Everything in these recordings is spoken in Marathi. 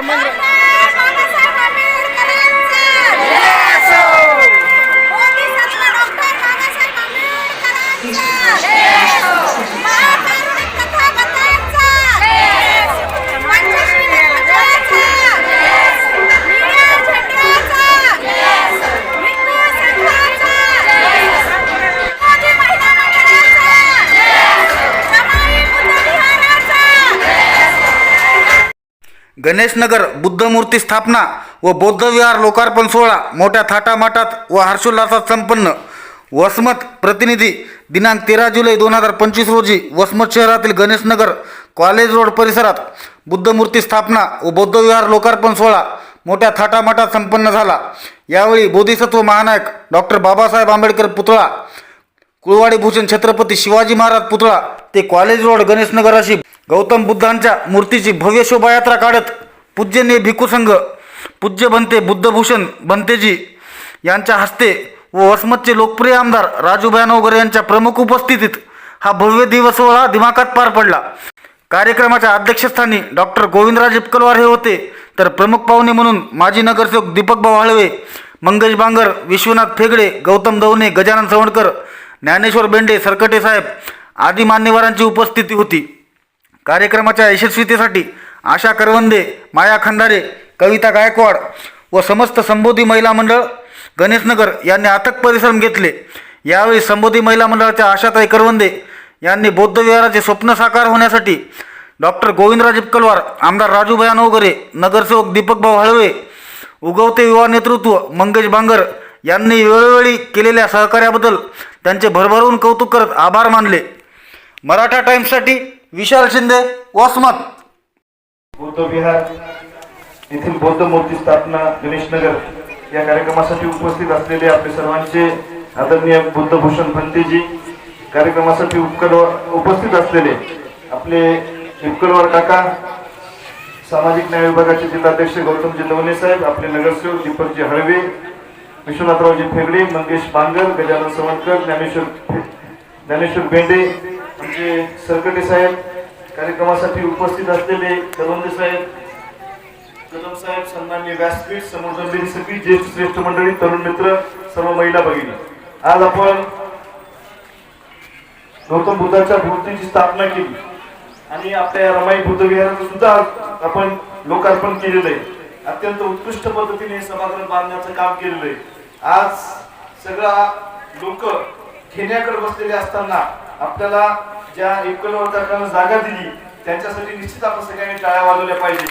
Armando. गणेशनगर बुद्धमूर्ती स्थापना व बौद्ध विहार लोकार्पण सोहळा मोठ्या थाटामाटात व हर्षोल्लासात संपन्न. वसमत प्रतिनिधी दिनांक तेरा जुलै दोन हजार पंचवीस रोजी वसमत शहरातील गणेशनगर कॉलेज रोड परिसरात बुद्धमूर्ती स्थापना व बौद्ध विहार लोकार्पण सोहळा मोठ्या थाटामाटात संपन्न झाला. यावेळी बोधिसत्व महानायक डॉक्टर बाबासाहेब आंबेडकर पुतळा कुळवाडी भूषण छत्रपती शिवाजी महाराज पुतळा ते कॉलेज रोड गणेशनगर अशी गौतम बुद्धांच्या मूर्तीची भव्य शोभायात्रा काढत पूज्यनीय भिक्खूसंघ पूज्य बनते बुद्धभूषण बनतेजी यांच्या हस्ते व वसमतचे लोकप्रिय आमदार राजू भयानोगर यांच्या प्रमुख उपस्थितीत हा भव्य दिवस सोहळा दिमाखात पार पडला. कार्यक्रमाच्या अध्यक्षस्थानी डॉक्टर गोविंदराज इपकलवार हे होते. तर प्रमुख पाहुणे म्हणून माजी नगरसेवक दीपकभाऊ हळवे मंगेश बांगर विश्वनाथ फेगडे गौतम दवणे गजानन सवणकर ज्ञानेश्वर बेंडे सरकटे साहेब आदी मान्यवरांची उपस्थिती होती. कार्यक्रमाच्या यशस्वीतेसाठी आशा करवंदे माया खंडारे कविता गायकवाड व समस्त संबोधी महिला मंडळ गणेशनगर यांनी अथक परिश्रम घेतले. यावेळी संबोधी महिला मंडळाच्या आशाताई करवंदे यांनी बौद्धविहाराचे स्वप्न साकार होण्यासाठी डॉक्टर गोविंदराजे कलवार आमदार राजूभाई नवगरे नगरसेवक दीपकभाऊ हळवे उगवते युवा नेतृत्व मंगेश बांगर यांनी वेळोवेळी केलेल्या सहकार्याबद्दल त्यांचे भरभरून कौतुक करत आभार मानले. मराठा टाईम्ससाठी विशाल शिंदे वसमत. बौद्ध विहार येथील बौद्ध मूर्ती स्थापना गणेशनगर या कार्यक्रमासाठी उपस्थित असलेले आपले सर्वांचे आदरणीय बुद्धभूषण भंतेजी कार्यक्रमासाठी उपकलवार उपस्थित असलेले आपले उपकलवार काका सामाजिक न्याय विभागाचे जिल्हाध्यक्ष गौतमजी लवणे साहेब आपले नगरसेवक दीपकजी हळवे विश्वनाथरावजी फेगडे मंगेश बांगर गजानन सवंतकर ज्ञानेश्वर ज्ञानेश्वर बेंडे आमचे सरकटे साहेब कार्यक्रमासाठी उपस्थित असलेले करवंदे साहेब कलम साहेब सन्मान्य व्यासपीठ समोर सगळी ज्येष्ठ श्रेष्ठ मंडळी तरुण मित्र सर्व महिला भगिनी. आज आपण गौतम बुद्धाच्या मूर्तीची स्थापना केली. आणि आपल्या या रमाई बुद्ध विहाराचं सुद्धा आपण लोकार्पण केलेलं आहे. अत्यंत उत्कृष्ट पद्धतीने हे सभागृह बांधण्याचं काम केलेलं आहे. आज सगळा लोक घेण्याकडे बसलेले असताना आपल्याला ज्या एकलवर्ताकांना जागा दिली त्यांच्यासाठी निश्चित आपण सगळ्यांनी टाळ्या वाजवल्या पाहिजे.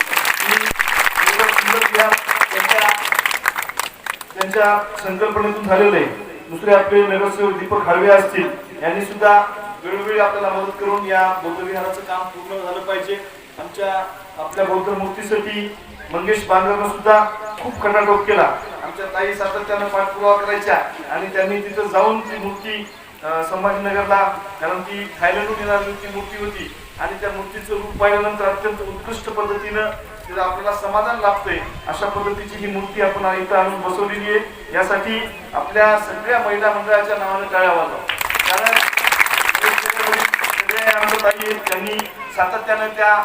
त्यांच्या त्यांच्या संकल्पनेतून झालेलं आहे. दुसरे आपले नगरसेवक दीपक हळवे असतील यांनी सुद्धा वेळोवेळी आपल्याला मदत करून या बौद्ध विहाराचं काम पूर्ण झालं पाहिजे. आमच्या आपल्या बौद्ध मूर्तीसाठी मंगेश बांगरनं सुद्धा खूप खटाटोप केला. आमच्या ताई सातत्यानं पाठपुरावा करायच्या आणि त्यांनी तिथं जाऊन ती मूर्ती संभाजीनगरला कारण ती थायलंडहून येणारी ती मूर्ती होती आणि त्या मूर्तीचं रूप पाहिल्यानंतर अत्यंत उत्कृष्ट पद्धतीनं तिला आपल्याला समाधान लाभतंय अशा पद्धतीची ही मूर्ती आपण इथं आणून बसवलेली आहे. यासाठी आपल्या सगळ्या महिला मंडळाच्या नावाने टाळ्या वाजवा. कारण सगळे त्यांनी सातत्यानं त्या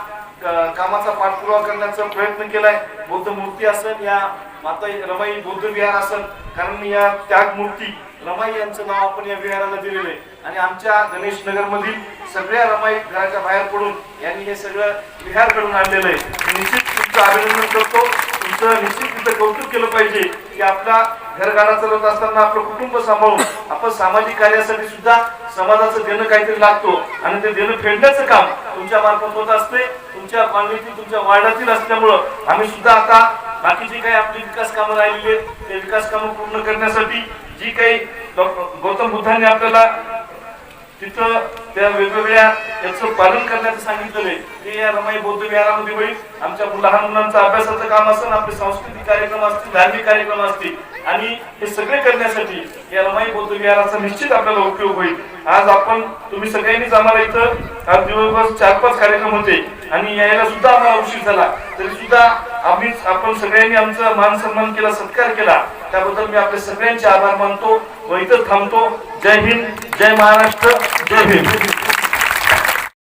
कामाचा पाठपुरावा करण्याचा प्रयत्न केलाय. बौद्ध मूर्ती असेल या माता रमाई बौद्ध विहार असेल कारण या त्याग मूर्ती रमाई यांचं नाव आपण या विहाराला दिलेलं आहे. आणि आमच्या गणेश नगर मधील सगळ्या रमाई घराच्या बाहेर पडून यांनी हे सगळं विहार घडून आणलेलं आहे. निश्चित तुमचं अभिनंदन करतो. तुमचं निश्चित तिथं कौतुक केलं पाहिजे की आपला घरगाडा चालवत असताना आपलं कुटुंब सांभाळून आपण सामाजिक कार्यासाठी सुद्धा समाजाचं देणं काहीतरी लागतो. आणि ते देणं फेडण्याचं काम तुमच्या मार्फत होत असते. तुमच्या कॉलनीतील तुमच्या वार्डातील असल्यामुळं आम्ही सुद्धा आता बाकीची काही आपली विकास कामं राहिलेली आहेत ते विकास कामं पूर्ण करण्यासाठी जी काही गौतम बुद्धांनी आपल्याला तिथं त्या वेगवेगळ्या याचं पालन करण्याचं सांगितलेलं ते या रमाई बौद्ध विहारामध्ये होईल. आमच्या लहान मुलांचं अभ्यासाचं काम असेल आपले सांस्कृतिक कार्यक्रम असतील धार्मिक कार्यक्रम असतील आणि हे सगळे करण्यासाठी याला रमाई बोलतो विहाराचा निश्चित आपल्याला उपयोग होईल. आज आपण तुम्ही सगळ्यांनीच आम्हाला इथं आज दिवसभर चार पाच कार्यक्रम होते आणि यायला सुद्धा आम्हाला उशीर झाला. तरी सुद्धा आम्ही आपण सगळ्यांनी आमचा मान सन्मान केला सत्कार केला. त्याबद्दल मी आपले सगळ्यांचे आभार मानतो व इथं थांबतो. जय हिंद जय महाराष्ट्र जय हिंद